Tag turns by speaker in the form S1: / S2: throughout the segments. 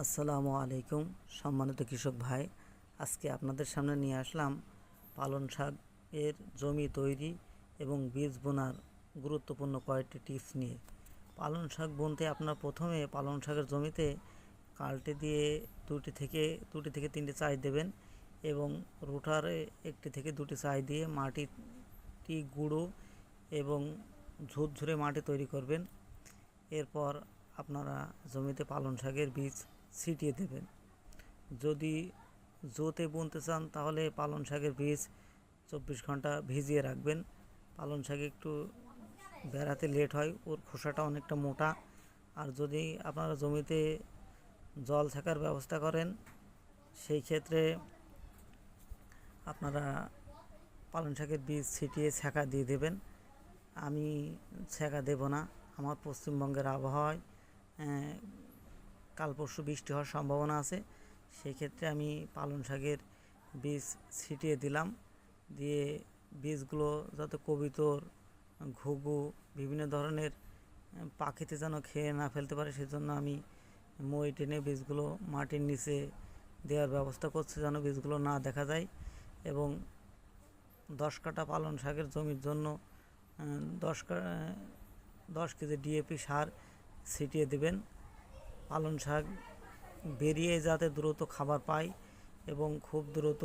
S1: আসসালামু আলাইকুম, সম্মানিত কৃষক ভাই। আজকে আপনাদের সামনে নিয়ে আসলাম পালন শাক এর জমি তৈরি এবং বীজ বোনার গুরুত্বপূর্ণ কয়েকটি টিপস নিয়ে। পালন শাক বুনতে আপনার প্রথমে পালন শাকের জমিতে কাল্টে দিয়ে দুটি থেকে দুটি থেকে তিনটি চাই দেবেন এবং রুটারে একটি থেকে দুটি চাই দিয়ে মাটিটি গুঁড়ো এবং ঝুরঝুরে মাটি তৈরি করবেন। এরপর আপনারা জমিতে পালন শাকের বীজ ছিটিয়ে দেবেন। যদি জোতে বুনতে চান, তাহলে পালন শাকের বীজ চব্বিশ ঘণ্টা ভিজিয়ে রাখবেন। পালন শাক একটু বেড়াতে লেট হয়, ওর খোসাটা অনেকটা মোটা। আর যদি আপনারা জমিতে জল থাকার ব্যবস্থা করেন, সেই ক্ষেত্রে আপনারা পালন শাকের বীজ ছিটিয়ে ছ্যাঁকা দিয়ে দেবেন। আমি ছ্যাঁকা দেব না। আমার পশ্চিমবঙ্গের আবহাওয়ায় কাল পরশু বৃষ্টি হওয়ার সম্ভাবনা আছে। সেই ক্ষেত্রে আমি পালন শাকের বীজ ছিটিয়ে দিলাম। দিয়ে বীজগুলো যাতে কবিতর, ঘুঘু, বিভিন্ন ধরনের পাখিতে যেন খেয়ে না ফেলতে পারে, সেজন্য আমি মই টেনে বীজগুলো মাটির নিচে দেওয়ার ব্যবস্থা করছি যেন বীজগুলো না দেখা যায় এবং দশ কাটা পালন শাকের জমির জন্য দশ দশ কেজি ডিএপি সার ছিটিয়ে দেবেন। পালন শাক বেরিয়ে যাতে দ্রুত খাবার পায় এবং খুব দ্রুত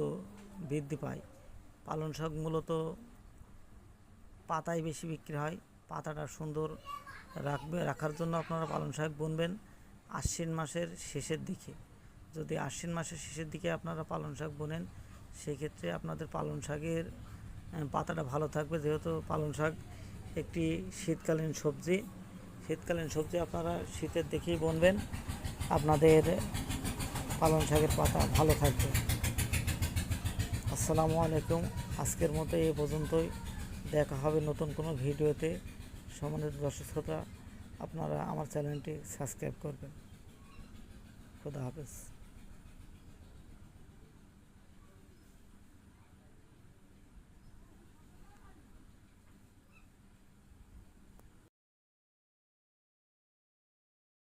S1: বৃদ্ধি পায়। পালন শাক মূলত পাতায় বেশি বিক্রি হয়। পাতাটা সুন্দর রাখবে, রাখার জন্য আপনারা পালন শাক বুনবেন আশ্বিন মাসের শেষের দিকে। যদি আশ্বিন মাসের শেষের দিকে আপনারা পালন শাক বোনেন, সেক্ষেত্রে আপনাদের পালন শাকের পাতাটা ভালো থাকবে। যেহেতু পালন শাক একটি শীতকালীন সবজি শীতকালীন সবজি আপনারা শীতের দেখেই বনবেন। আপনাদের পালন শাকের পাতা ভালো থাকবে। আসসালামু আলাইকুম। আজকের মতো এ পর্যন্তই। দেখা হবে নতুন কোনো ভিডিওতে। সমানের দর্শক শ্রোতা, আপনারা আমার চ্যানেলটি সাবস্ক্রাইব করবেন। খুদা হাফেজ।